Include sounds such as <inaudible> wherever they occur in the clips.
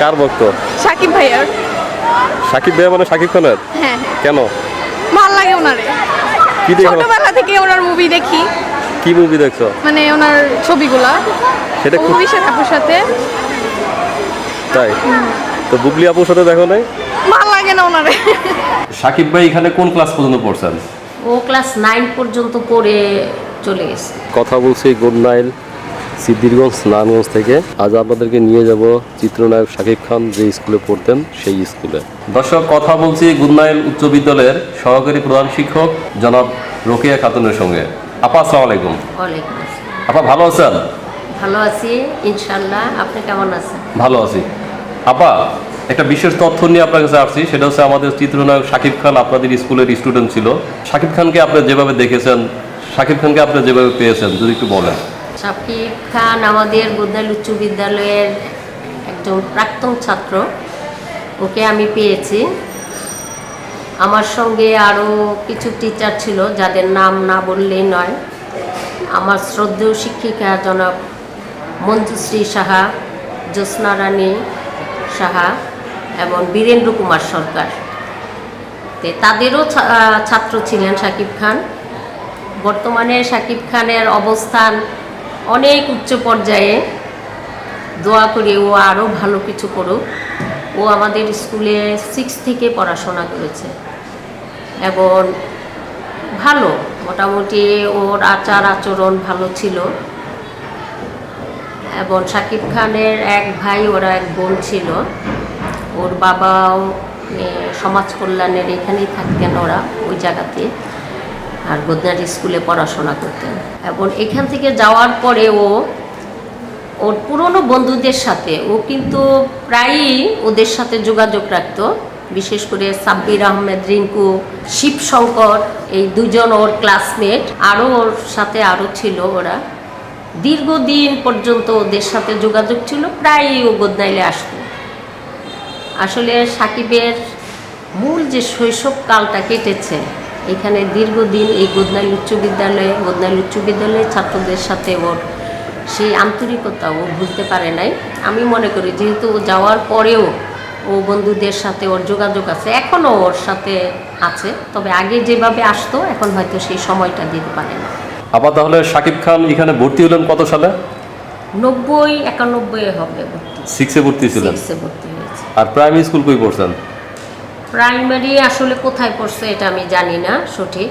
কার ভক্ত? সাকিব ভাইয়ার। সাকিব ভাইয়া মানে সাকিব খানের? হ্যাঁ হ্যাঁ। কেন? ভালো লাগে ওনারে। কি দেখো ছোটবেলা থেকে ওনার মুভি দেখি। কি মুভি দেখছ? মানে ওনার ছবিগুলা। সেটা খুব অভিষেক আপুর সাথে। তাই? তো বুবলি আপুর সাথে দেখো নাই? ভালো লাগে না ওনারে। সাকিব ভাই এখানে কোন ক্লাস পর্যন্ত পড়ছেন? ও ক্লাস নাইন পর্যন্ত পড়ে চলে গেছে। কথা বলছি গুডনাইল সিদ্দিরগঞ্জ নারায়ণগঞ্জ থেকে আজ আপনাদেরকে নিয়ে যাব চিত্রনায়ক শাকিব খান যে স্কুলে পড়তেন সেই স্কুলে। দর্শক কথা বলছি গুডনাইল উচ্চ বিদ্যালয়ের সহকারী প্রধান শিক্ষক জনাব রোকেয়া খাতুনের সঙ্গে। আপা আসসালামু আলাইকুম। আপা ভালো আছেন? ভালো আছি ইনশাল্লাহ আপনি কেমন আছেন? ভালো আছি। আপা একটা বিশেষ তথ্য নিয়ে আপনার কাছে আসছি সেটা হচ্ছে আমাদের চিত্রনায়ক শাকিব খান আপনাদের স্কুলের স্টুডেন্ট ছিল। শাকিব খানকে আপনি যেভাবে দেখেছেন শাকিব খানকে আপনি যেভাবে পেয়েছেন যদি একটু বলেন। শাকিব খান আমাদের বুদ্ধাল উচ্চ বিদ্যালয়ের একজন প্রাক্তন ছাত্র। ওকে আমি পেয়েছি। আমার সঙ্গে আরও কিছু টিচার ছিল, যাদের নাম না বললেই নয়। আমার শ্রদ্ধেয় শিক্ষিকা জনাব মঞ্জুশ্রী সাহা, জ্যোৎস্না রানী সাহা এবং বীরেন্দ্র কুমার সরকার। তাদেরও ছাত্র ছিলেন শাকিব খান। বর্তমানে শাকিব খানের অবস্থান অনেক উচ্চ পর্যায়ে দোয়া করি ও আরও ভালো কিছু করুক। ও আমাদের স্কুলে সিক্স থেকে পড়াশোনা করেছে। এবং ভালো, মোটামুটি ওর আচার আচরণ ভালো ছিল। এবং শাকিব খানের এক ভাই, ওরা এক বোন ছিল। ওর বাবাও সমাজ কল্যাণের এখানেই থাকতেন ওরা ওই জায়গাতে। আর গোদনারি স্কুলে পড়াশোনা করতেন। এবং এখান থেকে যাওয়ার পরে ও, ওর পুরনো বন্ধুদের সাথে, ও কিন্তু প্রায়ই ওদের সাথে যোগাযোগ রাখতো। বিশেষ করে সাব্বির আহমেদ, রিঙ্কু, শিবশঙ্কর, এই দুজন ওর ক্লাসমেট আরও ওর সাথে আরও ছিল ওরা। দীর্ঘদিন পর্যন্ত ওদের সাথে যোগাযোগ ছিল, প্রায়ই ও গোদনাইলে আসতো। আসলে সাকিবের মূল যে শৈশবকালটা কেটেছে এখানে দীর্ঘদিন এই গোদনাইল উচ্চ বিদ্যালয়ে গোদনাইল উচ্চ বিদ্যালয়ের ছাত্রদের সাথে ওর সেই আন্তরিকতা ও ভুলতে পারে নাই। আমি মনে করি যেহেতু ও যাওয়ার পরেও ও বন্ধুদের সাথে ওর যোগাযোগ আছে এখনও ওর সাথে আছে তবে আগে যেভাবে আসতো এখন হয়তো সেই সময়টা দিতে পারে না। আপা তাহলে শাকিব খান এখানে ভর্তি হলেন কত সালে? নব্বই একানব্বই হবে ভর্তি। সিক্সে ভর্তি ছিলেন। সিক্সে ভর্তি হয়েছে। আর প্রাইমারি স্কুল কই পড়ছেন? প্রাইমারি আসলে কোথায় পড়ছে এটা আমি জানি না সঠিক।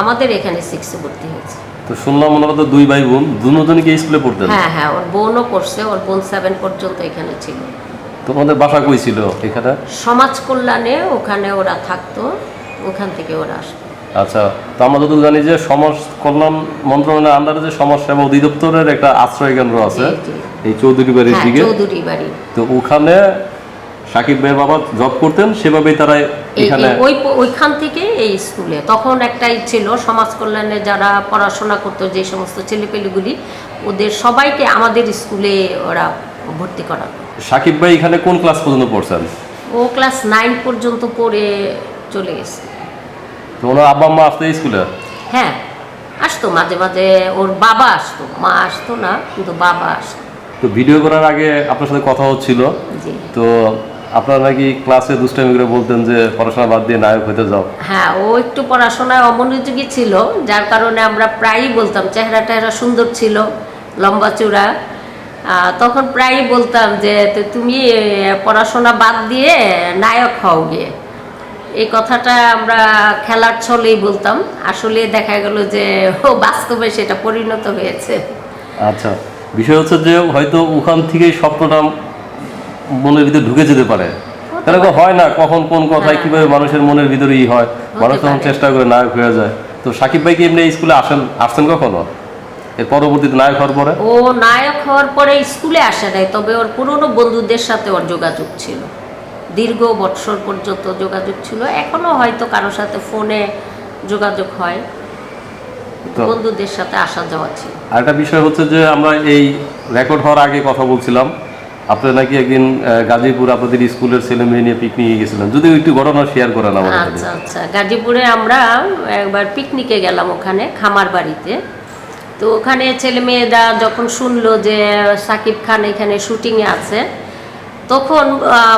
আমাদের এখানে সিক্সে ভর্তি হয়েছে। তো শুনলাম ওনারা তো দুই ভাই বোন দুজনই কি স্কুলে পড়তেন? হ্যাঁ হ্যাঁ ওর বোনও পড়ছে ওর বোন সেভেন পর্যন্ত এখানে ছিল। তোমাদের বাসা কই ছিল এখানে সমাজ কল্যাণে ওখানে ওরা থাকতো ওখান থেকে ওরা আসতো। আচ্ছা তো আমরা যতটুকু জানি যে সমাজ কল্যাণ মন্ত্রণালয়ের আন্ডারে যে সমাজ সেবা অধিদপ্তরের একটা আশ্রয় কেন্দ্র আছে। এই চৌধুরী বাড়ির হ্যাঁ দিকে। চৌধুরী বাড়ি। তো ওখানে সাকিব ভাইয়ের বাবা জব করতেন সেভাবেই তারা এখানে ওই ওইখান থেকে এই স্কুলে। তখন একটাই ছিল সমাজ কল্যাণে যারা পড়াশোনা করতো যে সমস্ত ছেলেপেলেগুলি ওদের সবাইকে আমাদের স্কুলে ওরা ভর্তি করাতো। সাকিব ভাই এখানে কোন ক্লাস পর্যন্ত পড়ছেন? ও ক্লাস নাইন পর্যন্ত পড়ে চলে গেছে। তো ওনার আব্বা আম্মা আসতে স্কুলে? হ্যাঁ আসতো মাঝে মাঝে ওর বাবা আসতো। মা আসতো না কিন্তু বাবা আসতো। তো ভিডিও করার আগে আপনার সাথে কথা হচ্ছিল। তো আপনারা নাকি ক্লাসে দুষ্টামি করে বলতেন যে পড়াশোনা বাদ দিয়ে নায়ক হতে যাও? হ্যাঁ ও একটু পড়াশোনায় অমনোযোগী ছিল যার কারণে আমরা প্রায়ই বলতাম চেহারা টেহারা সুন্দর ছিল লম্বা চূড়া। তখন প্রায়ই বলতাম যে তুমি পড়াশোনা বাদ দিয়ে নায়ক হও গিয়ে। এই কথাটা আমরা খেলার ছলেই বলতাম। আসলে দেখা গেল যে ও বাস্তবে সেটা পরিণত হয়েছে। আচ্ছা বিষয় হচ্ছে যে হয়তো ওখান থেকেই স্বপ্নটা মনের ভিতরে ঢুকে যেতে পারে। এরকম হয় না কখন কোন কথায় হ্যাঁ। কীভাবে মানুষের মনের ভিতরে ই হয়। মানুষ তখন চেষ্টা করে নায়ক হয়ে যায়। তো সাকিব ভাই কি এমনি স্কুলে আসেন আসছেন কখনো? এর পরবর্তীতে নায়ক হওয়ার পরে? ও নায়ক হওয়ার পরে স্কুলে আসে নাই তবে ওর পুরনো বন্ধুদের সাথে ওর যোগাযোগ ছিল। দীর্ঘ বৎসর পর্যন্ত যোগাযোগ ছিল। এখনও হয়তো কারোর সাথে ফোনে যোগাযোগ হয়। বন্ধুদের সাথে আসা যাওয়া ছিল। আরেকটা বিষয় হচ্ছে যে আমরা এই রেকর্ড হওয়ার আগে কথা বলছিলাম। আপনি নাকি একদিন গাজীপুর আপনাদের স্কুলের ছেলে মেয়ে নিয়ে পিকনিকে গেছিলেন। যদি একটু ঘটনা শেয়ার করেন আমাদের সাথে। আচ্ছা আচ্ছা। গাজীপুরে আমরা একবার পিকনিকে গেলাম ওখানে, খামার বাড়িতে। তো ওখানে ছেলে মেয়েরা যখন শুনলো যে সাকিব খান এখানে শুটিংয়ে আছে, তখন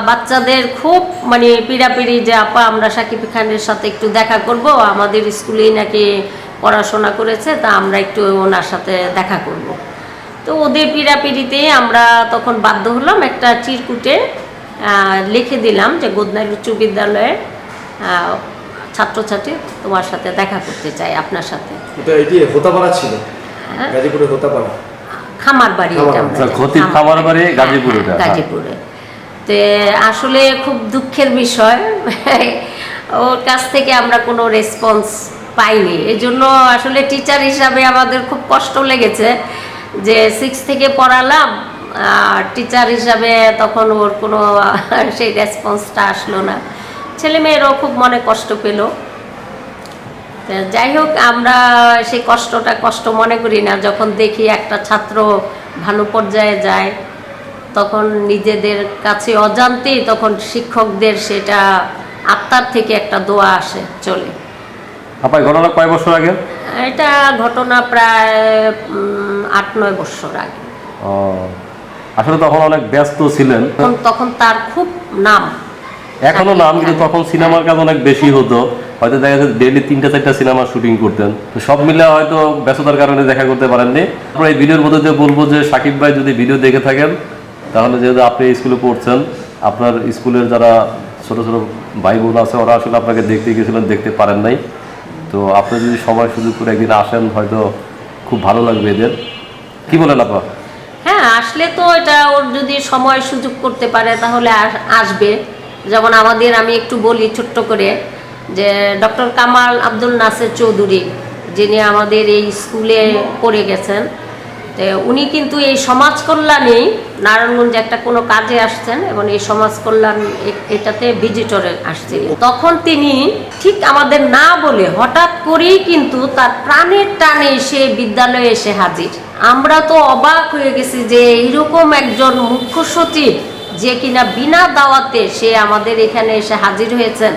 বাচ্চাদের খুব মানে পিড়াপিড়ি যে, আপা, আমরা সাকিব খানের সাথে একটু দেখা করব, আমাদের স্কুলেই নাকি পড়াশোনা করেছে, তা আমরা একটু ওনার সাথে দেখা করব। তো ওদের পিড়াপিড়িতে আমরা তখন বাধ্য হলাম একটা চিরকুটে লিখে দিলাম যে গোদনাইল উচ্চ বিদ্যালয়ের ছাত্রছাত্রী তোমার সাথে দেখা করতে চাই আপনার সাথে। এটা এটি হোতাপাড়া ছিল? হ্যাঁ। গাজীপুরে হোতাপাড়া। খামার বাড়ি এটা। খতিব খামার বাড়ি, গাজীপুরে। গাজীপুরে। তে আসলে খুব দুঃখের বিষয় ওর কাছ থেকে আমরা কোনো রেসপন্স পাইনি। এজন্য আসলে টিচার হিসাবে আমাদের খুব কষ্ট লেগেছে। যে সিক্স থেকে পড়ালাম টিচার হিসাবে তখন ওর কোনো, <laughs> সেই রেসপন্সটা আসলো না। ছেলে মেয়েরাও খুব মনে কষ্ট পেল। যাই হোক, আমরা সেই কষ্টটা কষ্ট মনে করি না। যখন দেখি একটা ছাত্র ভালো পর্যায়ে যায়, তখন নিজেদের কাছে অজান্তেই তখন শিক্ষকদের সেটা আত্মার থেকে একটা দোয়া আসে, চলে। আপা এই ঘটনা কয় বছর আগে? এটা ঘটনা প্রায় আট নয় বছর আগে। ও, আসলে তখন অনেক ব্যস্ত ছিলেন। তখন তার খুব নাম। এখনও নাম কিন্তু তখন সিনেমার কাজ অনেক বেশি হতো। হয়তো দেখা যাচ্ছে ডেইলি তিনটা চারটা সিনেমা শুটিং করতেন। তো সব মিলে হয়তো ব্যস্ততার কারণে দেখা করতে পারেননি। আমরা এই ভিডিওর মধ্যে দিয়ে বলব যে সাকিব ভাই যদি ভিডিও দেখে থাকেন তাহলে যেহেতু আপনি স্কুলে পড়ছেন আপনার স্কুলের যারা ছোট ছোট ভাই বোন আছে ওরা আসলে আপনাকে দেখতে গেছিলেন দেখতে পারেন নাই। তো আপনি যদি সময় সুযোগ করে একদিন আসেন, হয়তো খুব ভালো লাগবে এদের। কি বলেন আপা? হ্যাঁ আসলে তো এটা ওর যদি সময় সুযোগ করতে পারে, তাহলে আস- আসবে। যেমন আমাদের আমি একটু বলি ছোট্ট করে যে ডক্টর কামাল আব্দুল নাসের চৌধুরী, যিনি আমাদের এই স্কুলে পড়ে গেছেন তো উনি কিন্তু এই সমাজ কল্যাণেই নারায়ণগঞ্জে একটা কোনো কাজে আসছেন এবং এই সমাজ কল্যাণ এটাতে ভিজিটরে আসছিলেন। তখন তিনি ঠিক আমাদের না বলে হঠাৎ করেই কিন্তু তার প্রাণের টানে সে বিদ্যালয়ে এসে হাজির। আমরা তো অবাক হয়ে গেছি যে এইরকম একজন মুখ্য সচিব যে কিনা বিনা দাওয়াতে সে আমাদের এখানে এসে হাজির হয়েছেন।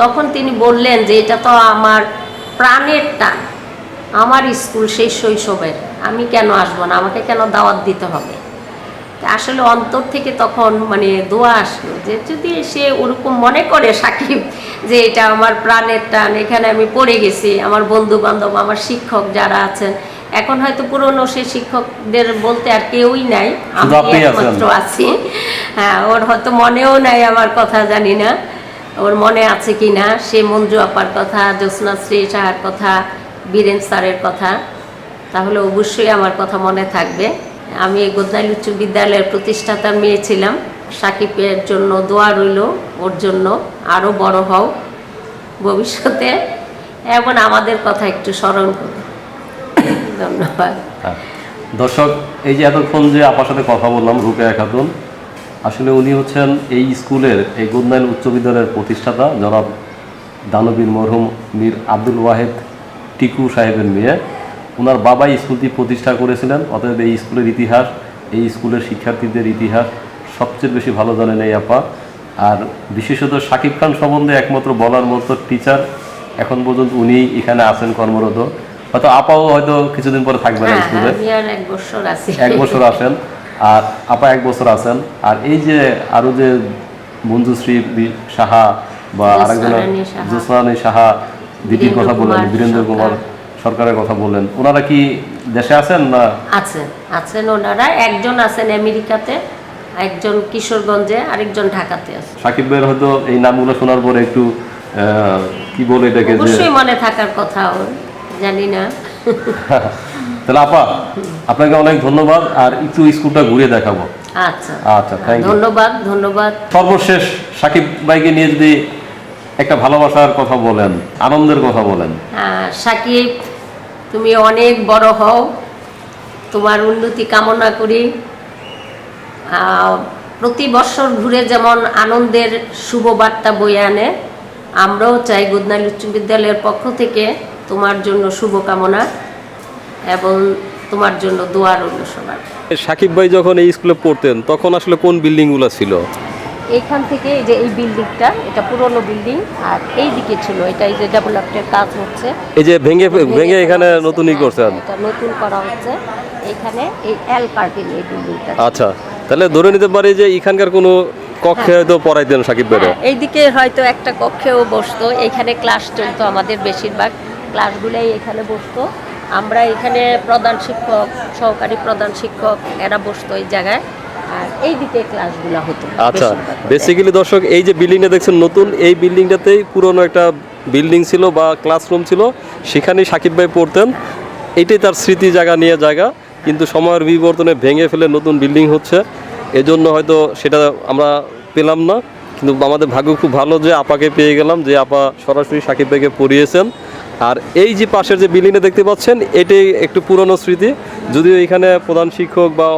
তখন তিনি বললেন যে এটা তো আমার প্রাণের টান, আমার স্কুল সেই শৈশবের। আমি কেন আসব না? আমাকে কেন দাওয়াত দিতে হবে? আসলে অন্তর থেকে তখন মানে দোয়া আসলো যে যদি সে ওরকম মনে করে সাকিব যে এটা আমার প্রাণের টান এখানে আমি পড়ে গেছি আমার বন্ধু বান্ধব আমার শিক্ষক যারা আছেন এখন হয়তো পুরনো সে শিক্ষকদের বলতে আর কেউই নাই। আমি একমাত্র আছি। হ্যাঁ ওর হয়তো মনেও নাই আমার কথা জানি না। ওর মনে আছে কি না সে মঞ্জু আপার কথা জ্যোৎস্না শ্রী সাহার কথা বীরেন স্যারের কথা। তাহলে অবশ্যই আমার কথা মনে থাকবে। আমি এই গোদনাইল উচ্চ বিদ্যালয়ের প্রতিষ্ঠাতার মেয়ে ছিলাম। সাকিবের জন্য দোয়া রইল, ওর জন্য আরও বড় হও ভবিষ্যতে। এবং আমাদের কথা একটু স্মরণ করো। ধন্যবাদ। হ্যাঁ। দর্শক, এই যে এতক্ষণ যে আপার সাথে কথা বললাম রুকেয়া খাতুন আসলে উনি হচ্ছেন এই স্কুলের, এই গুদনাইল উচ্চ বিদ্যালয়ের প্রতিষ্ঠাতা, জনাব দানবীর মরহুম মীর আব্দুল ওয়াহেদ টিকু সাহেবের মেয়ে। ওনার বাবা স্কুলটি প্রতিষ্ঠা করেছিলেন অতএব এই স্কুলের ইতিহাস এই স্কুলের শিক্ষার্থীদের ইতিহাস সবচেয়ে বেশি ভালো জানেন এই আপা। আর বিশেষত শাকিব খান সম্বন্ধে একমাত্র বলার মতো টিচার এখন পর্যন্ত উনি এখানে আছেন কর্মরত। হয়তো আপাও হয়তো কিছুদিন পরে থাকবেন হ্যাঁ স্কুলে। এক বছর আসেন আর আপা এক বছর আছেন। আর এই যে আরও যে মঞ্জুশ্রী সাহা বা আরেকজন রানী সাহা। দিদির কথা বললেন বীরেন্দ্র কুমার সরকারের কথা বললেন। ওনারা কি দেশে আছেন না? আছেন আছেন ওনারা। একজন আছেন আমেরিকাতে একজন কিশোরগঞ্জে আরেকজন ঢাকাতে আছে। সাকিব ভাইয়ের হয়তো এই নামগুলো শোনার পরে একটু কি বলে এটাকে যে অবশ্যই মনে থাকার কথা ওর জানি না। <laughs> তাহলে আপা আপনাকে অনেক ধন্যবাদ আর একটু স্কুলটা ঘুরে দেখাবো। আচ্ছা। আচ্ছা ধন্যবাদ ধন্যবাদ। সর্বশেষ সাকিব ভাইকে নিয়ে যদি একটা ভালোবাসার কথা বলেন আনন্দের কথা বলেন। সাকিব তুমি অনেক বড় হও। তোমার উন্নতি কামনা করি। প্রতি বছর ঘুরে যেমন আনন্দের শুভ বার্তা বয়ে আনে, আমরাও চাই গুদনাইল উচ্চ বিদ্যালয়ের পক্ষ থেকে তোমার জন্য শুভকামনা এবং তোমার জন্য দোয়া রইল সবার। সাকিব ভাই যখন এই স্কুলে পড়তেন, তখন আসলে কোন বিল্ডিংগুলো ছিল? এইখান থেকে এই যে এই বিল্ডিংটা এটা পুরনো বিল্ডিং আর এই দিকে ছিল এটা এই যে ডেভেলপমেন্টের কাজ হচ্ছে। এই যে ভেঙে ভেঙে এখানে নতুনই করছে করছেন। এটা নতুন করা হচ্ছে। এখানে এই এল পার্কিং এই বিল্ডিংটা আচ্ছা তাহলে ধরে নিতে পারি যে এখানকার কোনো কক্ষে হয়তো পড়াইতেন সাকিব হ্যাঁ, এইদিকে হয়তো একটা কক্ষেও বসতো এখানে ক্লাস চলতো আমাদের বেশিরভাগ ক্লাসগুলোই এখানে বসতো। আমরা এখানে প্রধান শিক্ষক সহকারী প্রধান শিক্ষক এরা বসতো এই জায়গায়। এইদিকে ক্লাসগুলো হতো। আচ্ছা বেসিক্যালি দর্শক এই যে বিল্ডিংটা দেখছেন নতুন এই বিল্ডিংটাতেই পুরনো একটা বিল্ডিং ছিল বা ক্লাসরুম ছিল সেখানেই সাকিব ভাই পড়তেন। এইটাই তার স্মৃতি জায়গা নিয়ে জায়গা। কিন্তু সময়ের বিবর্তনে ভেঙে ফেলে নতুন বিল্ডিং হচ্ছে। এজন্য হয়তো সেটা আমরা পেলাম না। কিন্তু আমাদের ভাগ্য খুব ভালো যে আপাকে পেয়ে গেলাম যে আপা সরাসরি সাকিব ভাইকে পড়িয়েছেন। আর এই যে পাশের যে বিল্ডিংটা দেখতে পাচ্ছেন এটাই একটু পুরনো স্মৃতি। যদিও এখানে প্রধান শিক্ষক বা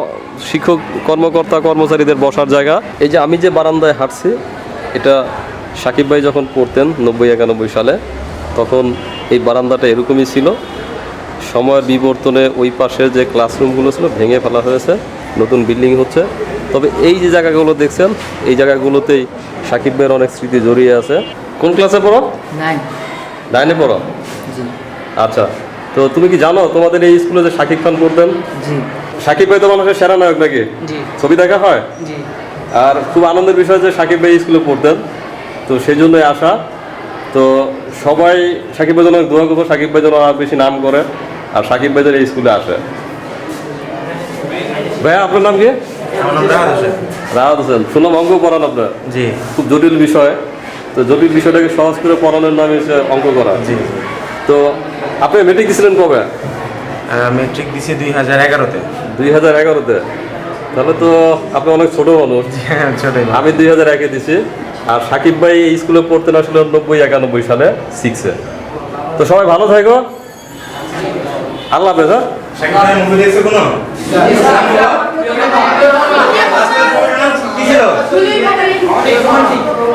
শিক্ষক কর্মকর্তা কর্মচারীদের বসার জায়গা। এই যে আমি যে বারান্দায় হাঁটছি এটা সাকিব ভাই যখন পড়তেন নব্বই একানব্বই সালে তখন এই বারান্দাটা এরকমই ছিল। সময়ের বিবর্তনে ওই পাশের যে ক্লাসরুমগুলো ছিল ভেঙে ফেলা হয়েছে নতুন বিল্ডিং হচ্ছে। তবে এই যে জায়গাগুলো দেখছেন এই জায়গাগুলোতেই সাকিব ভাইয়ের অনেক স্মৃতি জড়িয়ে আছে। কোন ক্লাসে পড়ো? নাইন নাইনে পড়ো? আচ্ছা তো তুমি কি জানো তোমাদের এই স্কুলে যে সাকিব খান পড়তেন? জি। সাকিব ভাই তো মানুষের সেরা নায়ক নাকি? ছবি দেখা হয়? আর খুব আনন্দের বিষয় যে সাকিব ভাই স্কুলে পড়তেন। তো সেই জন্যই আসা। তো সবাই সাকিব ভাই যেন দোয়া করব সাকিব ভাই যেন আর বেশি নাম করে আর সাকিব ভাই যেন এই স্কুলে আসে। ভাইয়া আপনার নাম কি? রাহাত হোসেন। শুনলাম অঙ্ক পড়ান আপনার? জি। খুব জটিল বিষয়। তো জটিল বিষয়টাকে সহজ করে পড়ানোর নাম হচ্ছে অঙ্ক করা। জি তো আপনি মেট্রিক দিয়েছিলেন কবে? মেট্রিক দিছি দুই হাজার এগারোতে। দুই হাজার এগারোতে। তাহলে তো আপনি অনেক ছোট <laughs> মানুষ। আমি দুই হাজার একে দিছি। আর সাকিব ভাই এই স্কুলে পড়তেন আসলে নব্বই একানব্বই সালে সিক্সে তো সবাই ভালো থাকো। আল্লাহ হাফেজ হ্যাঁ?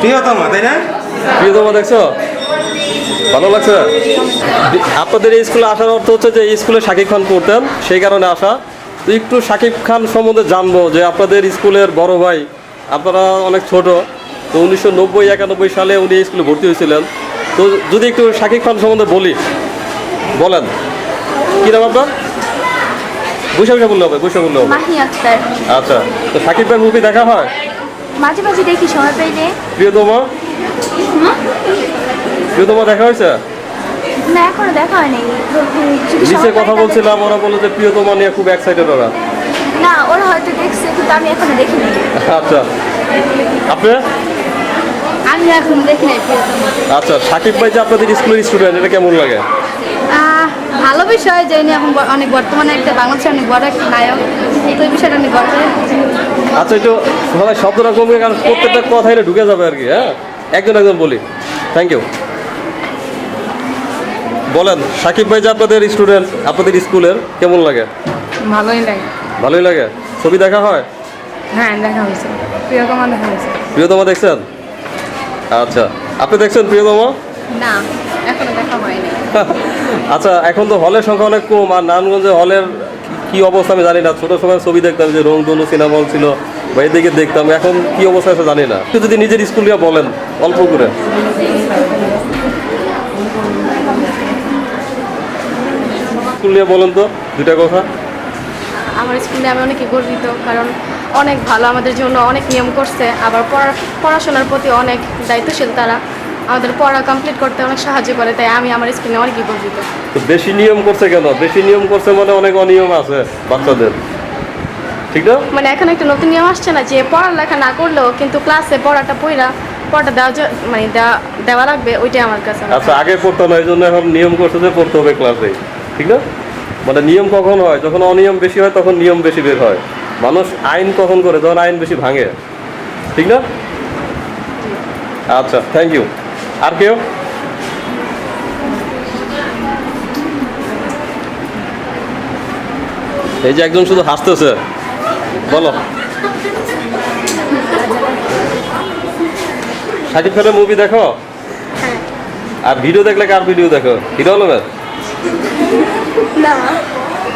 প্রিয়তমা তাই না? প্রিয়তমা দেখছ? ভালো লাগছে? আপনাদের এই স্কুলে আসার অর্থ হচ্ছে যে এই স্কুলে শাকিব খান পড়তেন সেই কারণে আসা। তো একটু শাকিব খান সম্বন্ধে জানব যে আপনাদের স্কুলের বড় ভাই আপনারা অনেক ছোট তো উনিশশো নব্বই একানব্বই সালে উনি স্কুলে ভর্তি হয়েছিলেন। তো যদি একটু শাকিব খান সম্বন্ধে বলি বলেন। কী নাম আপনার? বৈশাখ বললে হবে বৈশাখ বললে হবে। আচ্ছা তো শাকিব ভাই মুভি দেখা হয়? মাঝে মাঝে দেখি সময় পাইলে প্রিয়তমা? প্রিয়তমা দেখা হয়েছে? না এখনও দেখা হয়নি। নিচে কথা বলছিলাম ওরা বলে যে প্রিয়তমা নিয়ে খুব এক্সাইটেড ওরা। না ওরা হয়তো দেখছে কিন্তু আমি এখনও দেখিনি। আচ্ছা। আপনি? আমি এখনও দেখি নাই আচ্ছা সাকিব ভাই যে আপনাদের স্কুলের স্টুডেন্ট এটা কেমন লাগে? ভালো বিষয় যে উনি এখন অনেক বর্তমানে একটা বাংলাদেশের অনেক বড় একটা নায়ক। তো এই বিষয়টা অনেক গর্বের আচ্টা একটু সবাই শব্দটা কমবে কারণ প্রত্যেকটা কথাই ঢুকে যাবে আর কি হ্যাঁ? একজন একজন বলি। থ্যাংক ইউ বলেন সাকিব ভাই যে আপনাদের স্টুডেন্ট আপনাদের স্কুলের কেমন লাগে? ভালোই লাগে। ভালোই লাগে? ছবি দেখা হয়? হ্যাঁ দেখা হয়েছে। প্রিয়তমা দেখা হয়েছে। প্রিয়তমা দেখছেন? আচ্ছা। আপনি দেখছেন প্রিয়তমা? না এখনও দেখা হয়নি। <laughs> আচ্ছা এখন তো হলের সংখ্যা অনেক কম আর নারায়ণগঞ্জে হলের কি অবস্থা আমি জানি না। ছোট সময় ছবি দেখতাম যে রং রংধনু সিনেমা হল ছিল বা এদিকে দেখতাম এখন কি অবস্থা আছে জানি না। যদি নিজের স্কুল নিয়ে বলেন অল্প করে। স্কুল নিয়ে বলেন তো দুটা কথা। আমার স্কুলে আমি অনেক গর্বিত কারণ অনেক ভালো আমাদের জন্য অনেক নিয়ম করছে আবার পড়া পড়াশোনার প্রতি অনেক দায়িত্বশীল তারা। আমাদের পড়া কমপ্লিট করতে অনেক সাহায্য করে তাই আমি আমার স্কুলে অনেকই গর্বিত। তো বেশি নিয়ম করছে কেন? বেশি নিয়ম করছে মানে অনেক অনিয়ম আছে বাচ্চাদের। ঠিক না? মানে এখন একটা নতুন নিয়ম আসছে না যে পড়ালেখা না করলেও কিন্তু ক্লাসে পড়াটা পড়া পড়াটা দেওয়া মানে দেওয়া দেওয়া লাগবে ওইটাই আমার কাছে আচ্ছা আগে পড়তো না এই জন্য এখন নিয়ম করছে যে পড়তে হবে ক্লাসে ঠিক না? মানে নিয়ম কখন হয়? যখন অনিয়ম বেশি হয় তখন নিয়ম বেশি বের হয়। মানুষ আইন কখন করে? যখন আইন বেশি ভাঙে। ঠিক না? আচ্ছা থ্যাংক ইউ আর কেউ? এই যে একজন শুধু হাসতেছে। বলো। সাকিব খানের মুভি দেখো? আর ভিডিও দেখলে কার ভিডিও দেখো? হিরো আলমের? না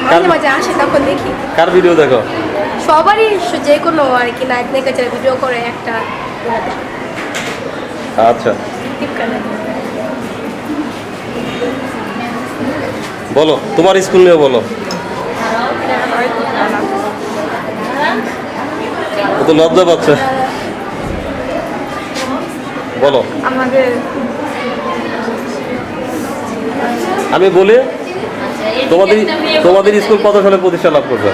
মাঝে মাঝে আসে তখন দেখি। কার ভিডিও দেখো? সবারই যে কোনো আর কি নায়ক নায়িকা ভিডিও করে একটা। আচ্ছা। বলো তোমার স্কুল নিয়ে বলো। তো লজ্জা পাচ্ছে। বলো। আমাদের আমি বলি তোমাদের তোমাদের স্কুল কত সালে প্রতিষ্ঠা লাভ করবে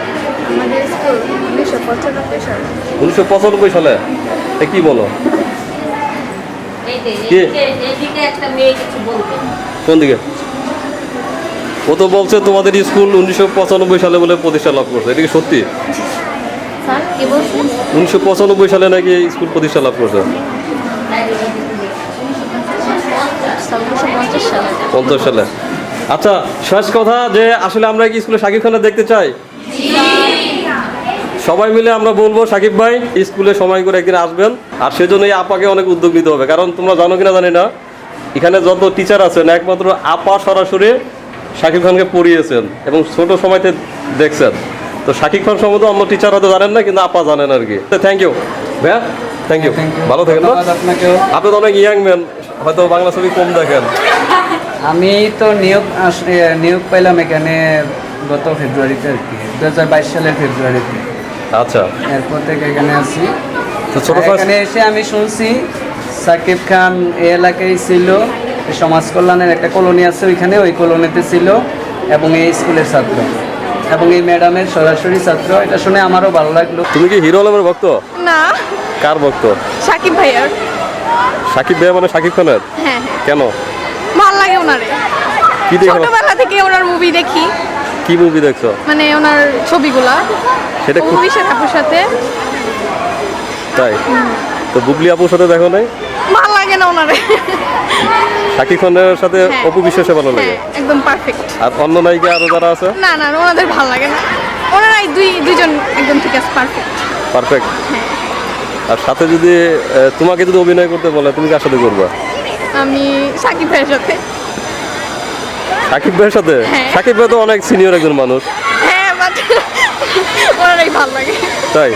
উনিশশো পঁচানব্বই সালে। কি বলো? এই যে কে? এইদিকে- এইদিকে একটা মেয়ে কিছু বলবে। কোন দিকে? ও তো বলছে তোমাদের স্কুল উনিশশো পঁচানব্বই সালে বলে প্রতিষ্ঠা লাভ করছে। এটা কি সত্যি? স্যার কি বলছেন? উনিশশো পঁচানব্বই সালে নাকি স্কুল প্রতিষ্ঠা লাভ করছে? পঞ্চাশ সালে। আচ্ছা শেষ কথা যে আসলে আমরা কি স্কুলে সাকিব খানকে দেখতে চাই? সবাই মিলে আমরা বলব সাকিব ভাই স্কুলে সময় করে একদিন আসবেন। আর সেজন্য এই আপাকে অনেক উদ্যোগ নিতে হবে। কারণ তোমরা জানো কিনা জানি না এখানে যত টিচার আছেন একমাত্র আপা সরাসরি সাকিব খানকে পড়িয়েছেন এবং ছোট সময়তে দেখছেন। তো সাকিব খান সম্বন্ধে অন্য টিচার হয়তো জানেন না কিন্তু আপা জানেন আর কি। থ্যাংক ইউ ভাইয়া থ্যাংক ইউ ভালো থাকেন আপনি তো অনেক ইয়াং ম্যান হয়তো বাংলা ছবি কম দেখেন। <laughs> আমি তো নিয়োগ নিয়োগ পেলাম এখানে গত ফেব্রুয়ারিতে আর কি দু হাজার বাইশ সালের ফেব্রুয়ারিতে। আচ্ছা। এরপর থেকে এখানে আছি। তো ছোট এখানে এসে আমি শুনছি সাকিব খান এই এলাকায় ছিল এই সমাজ কল্যাণের একটা কলোনি আছে ওইখানে ওই কলোনিতে ছিল এবং এই স্কুলের ছাত্র। এবং এই ম্যাডামের সরাসরি ছাত্র এটা শুনে আমারও ভালো লাগল। তুমি কি হিরো আলমের ভক্ত? না। কার ভক্ত? সাকিব ভাইয়ার। সাকিব ভাইয়া মানে সাকিব খানের? হ্যাঁ কেন? ভালো লাগে ওনারে। কি দেখো? ছোটবেলা থেকে ওনার মুভি দেখি। কি মুভি দেখছ? মানে ওনার ছবিগুলা। সেটা খুব মুভি আপুর সাথে। তাই? তো বুবলি আপুর সাথে দেখো নাই? ভালো লাগে না ওনারে। সাকিব খানের সাথে হ্যাঁ। অপু বিশ্বাসে ভালো লাগে? হ্যাঁ একদম পারফেক্ট আর অন্য নায়িকা আরও যারা আছে? না না ওনাদের ভালো লাগে না। ওনারাই দুই দুইজন একদম ঠিক আছে পারফেক্ট পারফেক্ট হ্যাঁ। আর সাথে যদি তোমাকে যদি অভিনয় করতে বলে তুমি কার সাথে করবে? আমি সাকিব ভাইয়ের সাথে। সাকিব ভাইয়ের সাথে? হ্যাঁ। সাকিব ভাই তো অনেক সিনিয়র একজন মানুষ। হ্যাঁ ওনারাই ভালো লাগে। তাই?